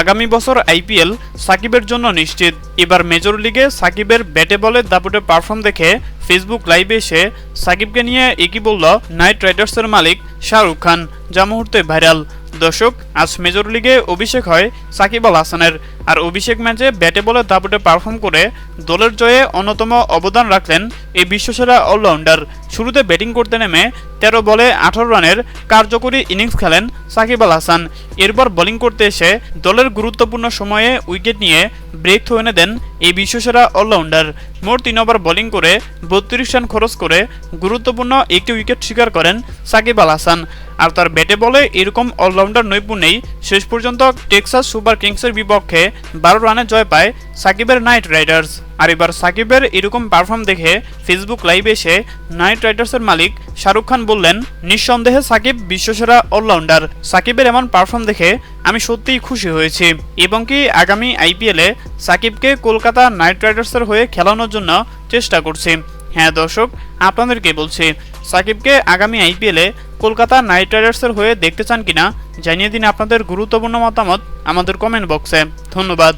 আগামী বছর আইপিএল সাকিবের জন্য নিশ্চিত। এবার মেজর লিগে সাকিবের ব্যাটে বলে দাপুটে পারফর্ম দেখে ফেসবুক লাইভে এসে সাকিবকে নিয়ে একই বলল, নাইট রাইডার্সের মালিক শাহরুখ খান। যা মুহূর্তে ভাইরাল। দর্শক, আজ মেজর লিগে অভিষেক হয় সাকিব আল হাসানের। আর অভিষেক ম্যাচে ব্যাটে বলে দাপুটে পারফর্ম করে দলের জয়ে অন্যতম অবদান রাখলেন এই বিশ্বসেরা অলরাউন্ডার। শুরুতে ব্যাটিং করতে নেমে তেরো বলে আঠারো রানের কার্যকরী ইনিংস খেলেন সাকিব আল হাসান। এরপর বোলিং করতে এসে দলের গুরুত্বপূর্ণ সময়ে উইকেট নিয়ে ব্রেক থো এনে দেন এই বিশ্বসেরা অলরাউন্ডার। মোট তিন ওভার বোলিং করে বত্রিশ রান খরচ করে গুরুত্বপূর্ণ একটি উইকেট শিকার করেন সাকিব আল হাসান। আর তার ব্যাটে বলে এরকম অলরাউন্ডার নৈপুণ্যেই শেষ পর্যন্ত টেক্সাস সুপার কিংসের বিপক্ষে বারো রানে জয় পায় সাকিবের নাইট রাইডার্স। আর এবার সাকিবের এরকম পারফর্ম দেখে ফেসবুক লাইভে এসে নাইট রাইডার্সের মালিক শাহরুখ খান বললেন, নিঃসন্দেহে সাকিব বিশ্বসেরা অলরাউন্ডার। সাকিবের এমন পারফর্ম দেখে আমি সত্যিই খুশি হয়েছি। এবং কি আগামী আইপিএলে সাকিবকে কলকাতা নাইট রাইডার্সের হয়ে খেলানোর জন্য চেষ্টা করছি? হ্যাঁ দর্শক, আপনাদেরকে বলছি, সাকিবকে আগামী আইপিএলে কলকাতা নাইট রাইডার্সের হয়ে দেখতে চান কিনা, জানিয়ে দিন আপনাদের গুরুত্বপূর্ণ মতামত আমাদের কমেন্ট বক্সে ধন্যবাদ।